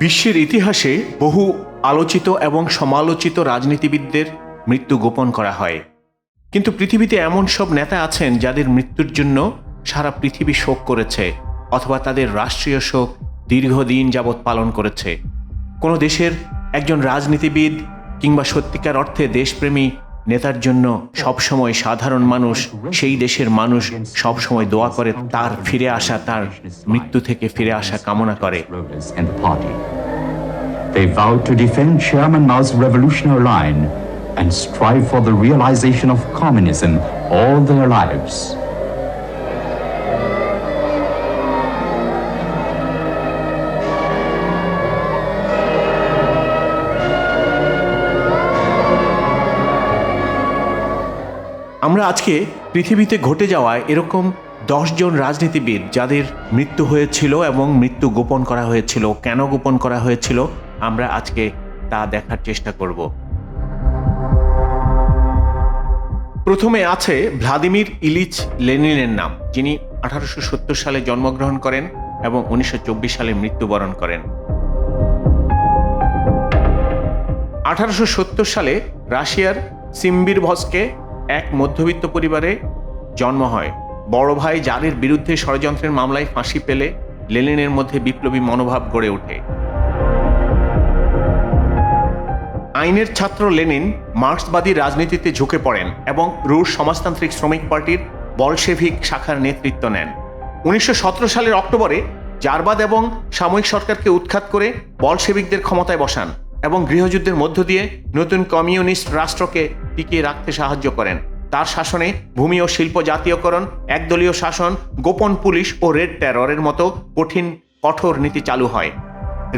বিশ্বের ইতিহাসে বহু আলোচিত এবং সমালোচিত রাজনীতিবিদদের মৃত্যু গোপন করা হয়। কিন্তু পৃথিবীতে এমন সব নেতা আছেন যাদের মৃত্যুর জন্য সারা পৃথিবী শোক করেছে অথবা তাদের রাষ্ট্রীয় শোক দীর্ঘদিন যাবৎ পালন করেছে। কোনো দেশের একজন রাজনীতিবিদ কিংবা সত্যিকার অর্থে দেশপ্রেমী নেতার জন্য সবসময় সাধারণ মানুষ সেই দেশের মানুষ সবসময় দোয়া করে তার ফিরে আসা তার মৃত্যু থেকে ফিরে আসা কামনা করে. They vowed to defend Chairman Mao's revolutionary line and strive for the realization of communism all their lives. আমরা আজকে পৃথিবীতে ঘটে যাওয়া এরকম দশজন রাজনীতিবিদ যাদের মৃত্যু হয়েছিল এবং মৃত্যু গোপন করা হয়েছিল, কেন গোপন করা হয়েছিল, আমরা আজকে তা দেখার চেষ্টা করব। প্রথমে আছে ভ্লাদিমির ইলিচ লেনিনের নাম, যিনি আঠারোশো সত্তর সালে জন্মগ্রহণ করেন এবং উনিশশো চব্বিশ সালে মৃত্যুবরণ করেন। আঠারোশো সত্তর সালে রাশিয়ার সিম্বির ভসকে এক মধ্যবিত্ত পরিবারে জন্ম হয়। বড় ভাই জারের বিরুদ্ধে ষড়যন্ত্রের মামলায় ফাঁসি পেলে লেনিনের মধ্যে বিপ্লবী মনোভাব গড়ে ওঠে। আইনের ছাত্র লেনিন মার্ক্সবাদী রাজনীতিতে ঝুঁকে পড়েন এবং রুশ সমাজতান্ত্রিক শ্রমিক পার্টির বলশেভিক শাখার নেতৃত্ব নেন। উনিশশো সতেরো সালের অক্টোবরে জারবাদ এবং সাময়িক সরকারকে উৎখাত করে বলশেভিকদের ক্ষমতায় বসান এবং গৃহযুদ্ধের মধ্য দিয়ে নতুন কমিউনিস্ট রাষ্ট্রকে টিকিয়ে রাখতে সাহায্য করেন। তার শাসনে ভূমি ও শিল্প জাতীয়করণ, একদলীয় শাসন, গোপন পুলিশ ও রেড টেররের মতো কঠিন, কঠোর নীতি চালু হয়।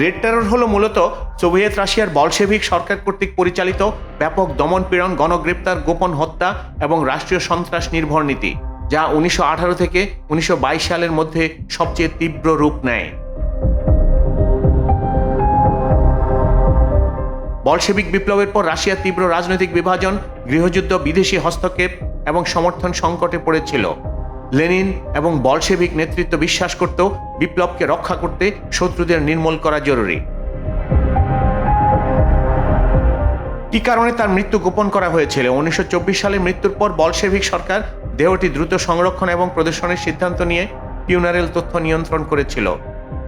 রেড টেরর হলো মূলত সোভিয়েত রাশিয়ার বলশেভিক সরকার কর্তৃক পরিচালিত ব্যাপক দমনপীড়ন, গণগ্রেপ্তার, গোপন হত্যা এবং রাষ্ট্রীয় সন্ত্রাস নির্ভর নীতি, যা উনিশশো আঠারো থেকে উনিশশো বাইশ সালের মধ্যে সবচেয়ে তীব্র রূপ নেয়। বলশেবিক বিপ্লবের পর রাশিয়ার তীব্র রাজনৈতিক বিভাজন, গৃহযুদ্ধ, বিদেশি হস্তক্ষেপ এবং সমর্থন সংকটে পড়েছিল। লেনিন এবং বলশেভিক নেতৃত্ব বিশ্বাস করত বিপ্লবকে রক্ষা করতে শত্রুদের নির্মূল করা জরুরি। কি কারণে তার মৃত্যু গোপন করা হয়েছিল? উনিশশো চব্বিশ সালে মৃত্যুর পর বলশেভিক সরকার দেহটি দ্রুত সংরক্ষণ এবং প্রদর্শনের সিদ্ধান্ত নিয়ে পিউনারেল তথ্য নিয়ন্ত্রণ করেছিল।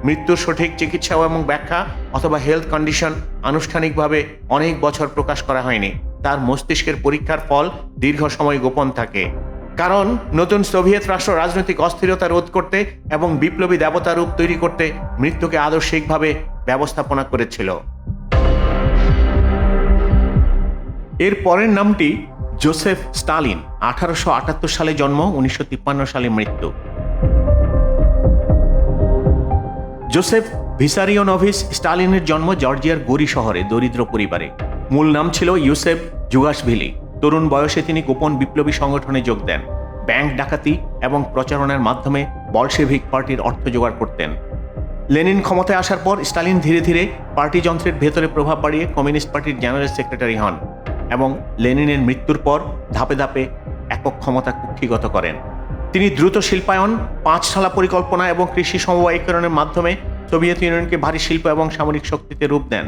মৃত্যুর সঠিক চিকিৎসা এবং ব্যাখ্যা অথবা হেলথ কন্ডিশন আনুষ্ঠানিকভাবে অনেক বছর প্রকাশ করা হয়নি। তার মস্তিষ্কের পরীক্ষার ফল দীর্ঘ সময় গোপন থাকে। কারণ নতুন সোভিয়েত রাষ্ট্র রাজনৈতিক অস্থিরতা রোধ করতে এবং বিপ্লবী দেবতা রূপ তৈরি করতে মৃত্যুকে আদর্শিকভাবে ব্যবস্থাপনা করেছিল। এর পরের নামটি জোসেফ স্টালিন। আঠারোশো আটাত্তর সালে জন্ম, উনিশশো তিপ্পান্ন সালে মৃত্যু। জোসেফ ভিসারিওনভিস স্টালিনের জন্ম জর্জিয়ার গোরি শহরে, দরিদ্র পরিবারে। মূল নাম ছিল ইউসেফ জুগাসভিলি। তরুণ বয়সে তিনি গোপন বিপ্লবী সংগঠনে যোগ দেন, ব্যাংক ডাকাতি এবং প্রচারণার মাধ্যমে বলশেভিক পার্টির অর্থ জোগাড় করতেন। লেনিন ক্ষমতায় আসার পর স্টালিন ধীরে ধীরে পার্টি যন্ত্রের ভেতরে প্রভাব বাড়িয়ে কমিউনিস্ট পার্টির জেনারেল সেক্রেটারি হন এবং লেনিনের মৃত্যুর পর ধাপে ধাপে একক ক্ষমতা কুক্ষিগত করেন। তিনি দ্রুত শিল্পায়ন, পাঁচশালা পরিকল্পনা এবং কৃষি সমবায়ীকরণের মাধ্যমে সোভিয়েত ইউনিয়নকে ভারী শিল্প এবং সামরিক শক্তিতে রূপ দেন।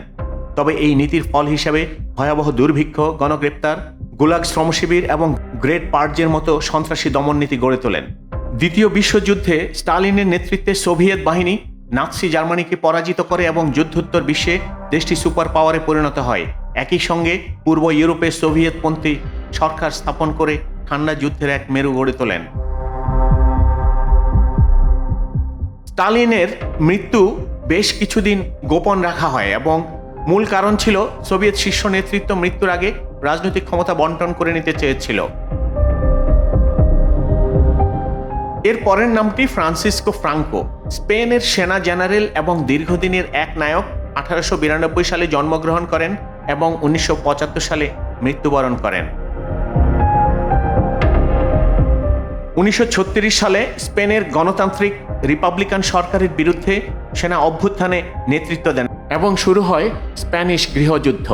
তবে এই নীতির ফল হিসেবে ভয়াবহ দুর্ভিক্ষ, গণগ্রেপ্তার, গোলাগ শ্রমশিবির এবং গ্রেট পার্জের মতো সন্ত্রাসী দমন নীতি গড়ে তোলেন। দ্বিতীয় বিশ্বযুদ্ধে স্টালিনের নেতৃত্বে সোভিয়েত বাহিনী নাৎসি জার্মানিকে পরাজিত করে এবং যুদ্ধোত্তর বিশ্বে দেশটি সুপার পাওয়ারে পরিণত হয়। একই সঙ্গে পূর্ব ইউরোপে সোভিয়েতপন্থী সরকার স্থাপন করে ঠান্ডা যুদ্ধের এক মেরু গড়ে তোলেন। স্টালিনের মৃত্যু বেশ কিছুদিন গোপন রাখা হয় এবং মূল কারণ ছিল সোভিয়েত শীর্ষ নেতৃত্ব মৃত্যুর আগে রাজনৈতিক ক্ষমতা বন্টন করে নিতে চেয়েছিল। এর পরের নামটি ফ্রান্সিসকো ফ্রাঙ্কো। স্পেনের সেনা জেনারেল এবং দীর্ঘদিনের এক নায়ক আঠারোশো বিরানব্বই সালে জন্মগ্রহণ করেন এবং উনিশশো পঁচাত্তর সালে মৃত্যুবরণ করেন। উনিশশো ছত্রিশ সালে স্পেনের গণতান্ত্রিক রিপাবলিকান সরকারের বিরুদ্ধে সেনা অভ্যুত্থানে নেতৃত্ব দেন এবং শুরু হয় স্প্যানিশ গৃহযুদ্ধ।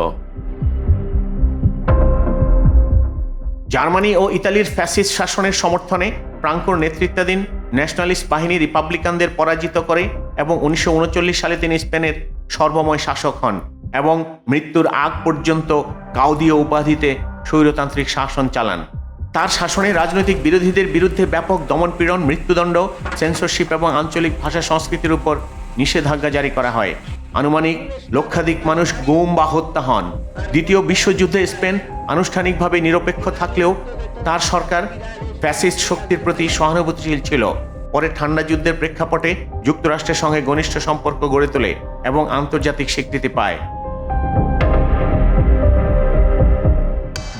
জার্মানি ও ইতালির ফ্যাসিস্ট শাসনের সমর্থনে ফ্রাঙ্কোর নেতৃত্বাধীন ন্যাশনালিস্ট বাহিনী রিপাবলিকানদের পরাজিত করে এবং উনিশশো উনচল্লিশ সালে তিনি স্পেনের সর্বময় শাসক হন এবং মৃত্যুর আগ পর্যন্ত কাউদীয় উপাধিতে স্বৈরতান্ত্রিক শাসন চালান। তার শাসনে রাজনৈতিক বিরোধীদের বিরুদ্ধে ব্যাপক দমনপীড়ন, মৃত্যুদণ্ড সেন্সরশিপ এবং আঞ্চলিক ভাষা সংস্কৃতির উপর নিষেধাজ্ঞা জারি করা হয়। আনুমানিক লক্ষাধিক মানুষ গুম বা হত্যা হন। দ্বিতীয় বিশ্বযুদ্ধে স্পেন আনুষ্ঠানিকভাবে নিরপেক্ষ থাকলেও তার সরকার ফ্যাসিস্ট শক্তির প্রতি সহানুভূতিশীল ছিল। পরে ঠান্ডা যুদ্ধের প্রেক্ষাপটে যুক্তরাষ্ট্রের সঙ্গে ঘনিষ্ঠ সম্পর্ক গড়ে তোলে এবং আন্তর্জাতিক স্বীকৃতি পায়।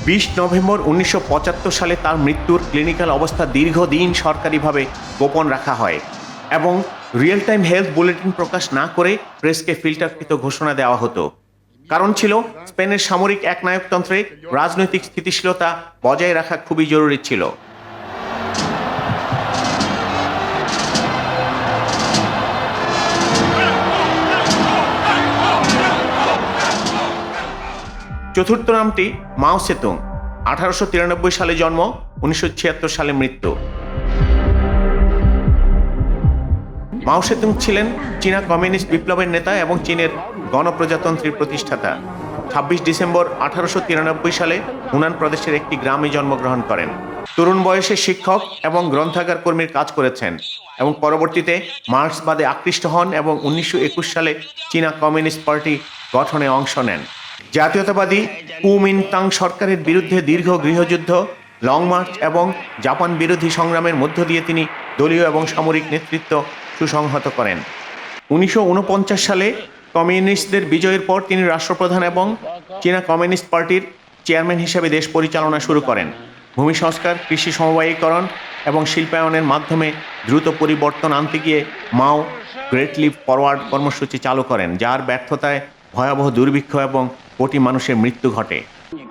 বিশ নভেম্বর উনিশশো পঁচাত্তর সালে তার মৃত্যুর ক্লিনিক্যাল অবস্থা দীর্ঘদিন সরকারিভাবে গোপন রাখা হয় এবং রিয়েল টাইম হেলথ বুলেটিন প্রকাশ না করে প্রেসকে ফিল্টারকৃত ঘোষণা দেওয়া হতো। কারণ ছিল, স্পেনের সামরিক একনায়কতন্ত্রে রাজনৈতিক স্থিতিশীলতা বজায় রাখা খুবই জরুরি ছিল। চতুর্থ নামটি মাও সেতুং। আঠারোশো তিরানব্বই সালে জন্ম, উনিশশো ছিয়াত্তর সালে মৃত্যু। মাও সেতুং ছিলেন চীনা কমিউনিস্ট বিপ্লবের নেতা এবং চীনের গণপ্রজাতন্ত্রীর প্রতিষ্ঠাতা। ছাব্বিশ ডিসেম্বর আঠারোশো তিরানব্বই সালে হুনান প্রদেশের একটি গ্রামে জন্মগ্রহণ করেন। তরুণ বয়সে শিক্ষক এবং গ্রন্থাগার কর্মীর কাজ করেছেন এবং পরবর্তীতে মার্ক্সবাদে আকৃষ্ট হন এবং উনিশশো একুশ সালে চীনা কমিউনিস্ট পার্টি গঠনে অংশ নেন। জাতীয়তাবাদী কুমিনতাং সরকারের বিরুদ্ধে দীর্ঘ গৃহযুদ্ধ, লং মার্চ এবং জাপান বিরোধী সংগ্রামের মধ্য দিয়ে তিনি দলীয় এবং সামরিক নেতৃত্ব সুসংহত করেন। উনিশশো ঊনপঞ্চাশ সালে কমিউনিস্টদের বিজয়ের পর তিনি রাষ্ট্রপ্রধান এবং চীনা কমিউনিস্ট পার্টির চেয়ারম্যান হিসেবে দেশ পরিচালনা শুরু করেন। ভূমি সংস্কার, কৃষি সমবায়ীকরণ এবং শিল্পায়নের মাধ্যমে দ্রুত পরিবর্তন আনতে গিয়ে মাও গ্রেট লিপ ফরওয়ার্ড কর্মসূচি চালু করেন, যার ব্যর্থতায় ভয়াবহ দুর্ভিক্ষ এবং কোটি মানুষের মৃত্যু ঘটে।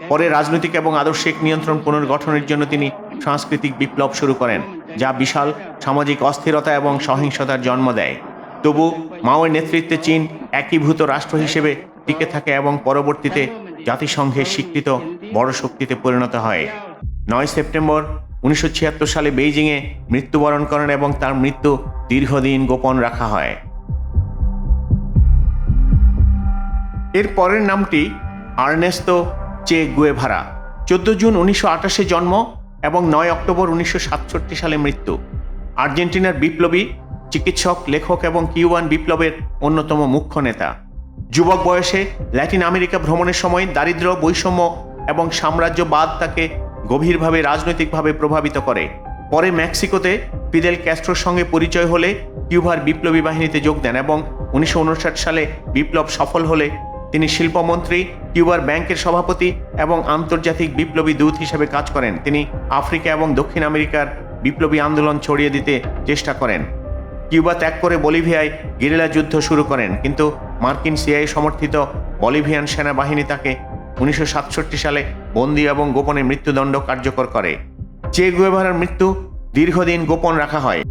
পরে রাজনৈতিক এবং আদর্শিক নিয়ন্ত্রণ পুনর্গঠনের জন্য তিনি সাংস্কৃতিক বিপ্লব শুরু করেন, যা বিশাল সামাজিক অস্থিরতা এবং সহিংসতার জন্ম দেয়। তবু মাওয়ের নেতৃত্বে চীন একীভূত রাষ্ট্র হিসেবে টিকে থাকে এবং পরবর্তীতে জাতিসংঘের স্বীকৃত বড় শক্তিতে পরিণত হয়। নয় সেপ্টেম্বর উনিশশো ছিয়াত্তর সালে বেইজিংয়ে মৃত্যুবরণ করেন এবং তার মৃত্যু দীর্ঘদিন গোপন রাখা হয়। এর পরের নামটি আর্নেস্তো চে গুয়েভারা। চোদ্দ জুন উনিশশো জন্ম এবং নয় অক্টোবর উনিশশো সাতষট্টি সালে মৃত্যু। আর্জেন্টিনার বিপ্লবী, চিকিৎসক, লেখক এবং কিউবান বিপ্লবের অন্যতম মুখ্য নেতা। যুবক বয়সে ল্যাটিন আমেরিকা ভ্রমণের সময় দারিদ্র্য, বৈষম্য এবং সাম্রাজ্যবাদ তাকে গভীরভাবে রাজনৈতিকভাবে প্রভাবিত করে। পরে মেক্সিকোতে ফিদেল ক্যাস্ট্রোর সঙ্গে পরিচয় হলে কিউবার বিপ্লবী বাহিনীতে যোগ দেন এবং উনিশশো উনষাট সালে বিপ্লব সফল হলে তিনি শিল্পমন্ত্রী, কিউবার ব্যাংকের সভাপতি এবং আন্তর্জাতিক বিপ্লবী দূত হিসেবে কাজ করেন। তিনি আফ্রিকা এবং দক্ষিণ আমেরিকার বিপ্লবী আন্দোলন ছড়িয়ে দিতে চেষ্টা করেন। কিউবা ত্যাগ করে বলিভিয়ায় গেরিলা যুদ্ধ শুরু করেন, কিন্তু মার্কিন সিআই সমর্থিত বলিভিয়ান সেনাবাহিনী তাকে উনিশশো সাতষট্টি সালে বন্দি এবং গোপনে মৃত্যুদণ্ড কার্যকর করে। চে গুয়েভারার মৃত্যু দীর্ঘদিন গোপন রাখা হয়।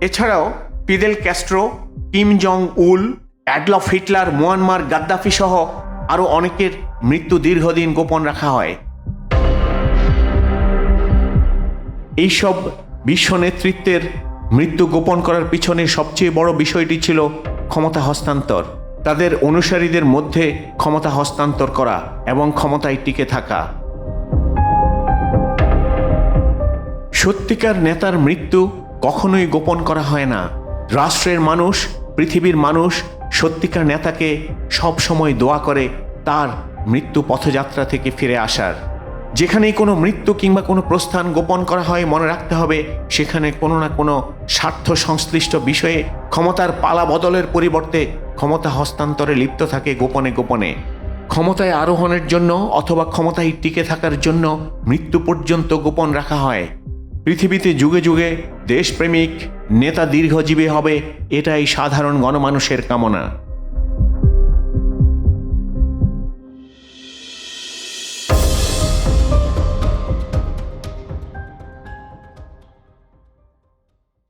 এছাড়াও Fidel Castro, Kim Jong Un Adolf Hitler, Muammar Gaddafi সহ আরও অনেকের মৃত্যু দীর্ঘদিন গোপন রাখা হয়। এইসব বিশ্ব নেতৃত্বের মৃত্যু গোপন করার পিছনে সবচেয়ে বড় বিষয়টি ছিল ক্ষমতা হস্তান্তর। তাদের অনুসারীদের মধ্যে ক্ষমতা হস্তান্তর করা এবং ক্ষমতায় টিকে থাকা। সত্যিকার নেতার মৃত্যু কখনোই গোপন করা হয় না। রাষ্ট্রের মানুষ, পৃথিবীর মানুষ, সত্যিকার নেতাকে সব সময় দোয়া করে তার মৃত্যু পথযাত্রা থেকে ফিরে আসার। যেখানেই কোনো মৃত্যু কিংবা কোনো প্রস্থান গোপন করা হয়, মনে রাখতে হবে, সেখানে কোনো না কোনো স্বার্থ সংশ্লিষ্ট বিষয়ে ক্ষমতার পালা বদলের পরিবর্তে ক্ষমতা হস্তান্তরে লিপ্ত থাকে গোপনে গোপনে। ক্ষমতায় আরোহণের জন্য অথবা ক্ষমতায় টিকে থাকার জন্য মৃত্যু পর্যন্ত গোপন রাখা হয়। পৃথিবীতে যুগে যুগে দেশপ্রেমিক নেতা দীর্ঘজীবী হবে এটাই সাধারণ গণমানুষের কামনা।